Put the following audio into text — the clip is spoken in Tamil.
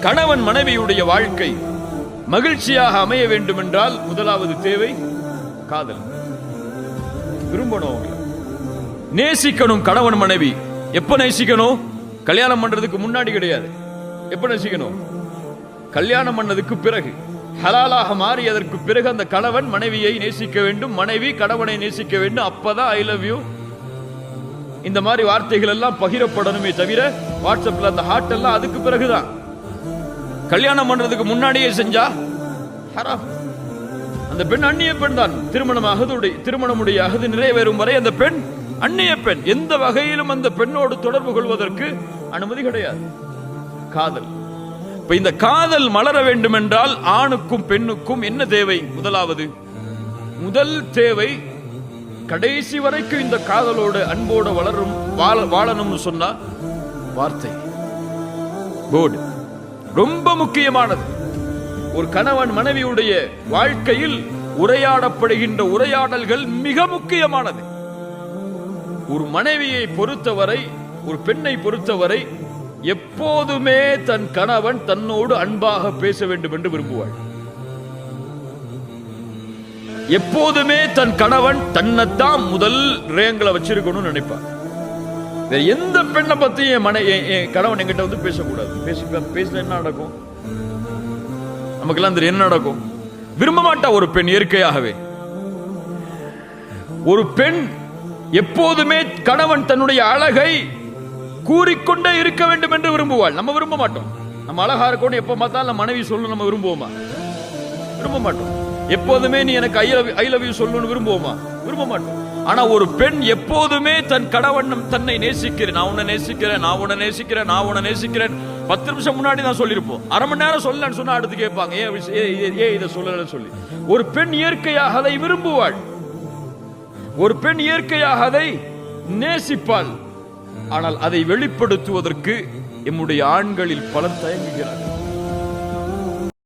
கணவன் மனைவியுடைய வாழ்க்கை மகிழ்ச்சியாக அமைய வேண்டும் என்றால் முதலாவது தேவை காதல். விரும்பணும். நேசிக்கணும் கணவன் மனைவி. எப்ப நேசிக்கணும்? கல்யாணம் பண்றதுக்கு முன்னாடி கிடையாது. எப்ப நேசிக்கணும்? கல்யாணம் பண்ணதுக்கு பிறகு. ஹலாலாக மாறியதற்கு பிறகு அந்த கணவன் மனைவியை நேசிக்க வேண்டும். மனைவி கணவனை நேசிக்க வேண்டும். அப்பதான் ஐ லவ் யூ இந்த மாதிரி வார்த்தைகள் எல்லாம் பகிரப்படணுமே தவிர வாட்ஸ்அப்ல அந்த ஹார்ட் எல்லாம் அதுக்கு பிறகுதான். கல்யாணம் பண்றதுக்கு முன்னாடியே செஞ்சா ஹராம். அந்த பெண் அந்நிய பெண் தான். திருமணம் அகதுடைய திருமணமுடைய அகது நிறைவேறும் வரை அந்த பெண் அந்நிய பெண். எந்த வகையிலும் அந்த பெண்ணோடு தொடர்பு கொள்வதற்கு அனுமதி கிடையாது. காதல். இப்ப இந்த காதல் மலர வேண்டும் என்றால் ஆணுக்கும் பெண்ணுக்கும் என்ன தேவை? முதலாவது முதல் தேவை கடைசி வரைக்கும் இந்த காதலோடு அன்போடு வளரும் வாழ வாழணும்னு சொன்னா வார்த்தை. போர்டு ரொம்ப முக்கியமானது. ஒரு கணவன் மனைவியுடைய வாழ்க்கையில் உரையாடப்படுகின்ற உரையாடல்கள் மிக முக்கியமானது. ஒரு மனைவியை பொறுத்தவரை ஒரு பெண்ணை பொறுத்தவரை எப்போதுமே தன் கணவன் தன்னோடு அன்பாக பேச வேண்டும் என்று விரும்புவாள். எப்போதுமே தன் கணவன் தன்னைத்தான் முதல் ரேங்களை வச்சிருக்கணும்னு நினைப்பான் வேற எந்த பெண்ணை பத்தியும் என் மனை என் கணவன் என்கிட்ட வந்து பேசக்கூடாது. பேசி பேசினா என்ன நடக்கும்? நமக்கெல்லாம் தெரியும் என்ன நடக்கும்? விரும்ப மாட்டா ஒரு பெண் இயற்கையாகவே. ஒரு பெண் எப்போதுமே கணவன் தன்னுடைய அழகை கூறிக்கொண்டே இருக்க வேண்டும் என்று விரும்புவாள். நம்ம விரும்ப மாட்டோம். நம்ம அழகா இருக்கணும் எப்ப பார்த்தாலும் நம்ம மனைவி சொல்லணும் நம்ம விரும்புவோமா? விரும்ப மாட்டோம். எப்போதுமே நீ எனக்கு I love I love you சொல்லணும்னு விரும்புவோமா? விரும்ப மாட்டோம் ஆனா ஒரு பெண் எப்போதுமே தன் கடவண்ணம் தன்னை நேசிக்கிறேன். நான் உன்னை நேசிக்கிறேன் நான் உன்னை நேசிக்கிறேன் நான் உன்னை நேசிக்கிறேன். பத்து நிமிஷம் முன்னாடி தான் சொல்லியிருப்போம். அரை மணி நேரம் சொல்லலன்னு சொன்னா அடுத்து கேட்பாங்க. ஏன் விஷ- ஏ ஏன் ஏன் இதை சொல்லலன்னு சொல்லி. ஒரு பெண் இயற்கையாக அதை விரும்புவாள். ஒரு பெண் இயற்கையாக அதை நேசிப்பாள். ஆனால் அதை வெளிப்படுத்துவதற்கு எம்முடைய ஆண்களில் பலர் தயங்குகிறார்கள்.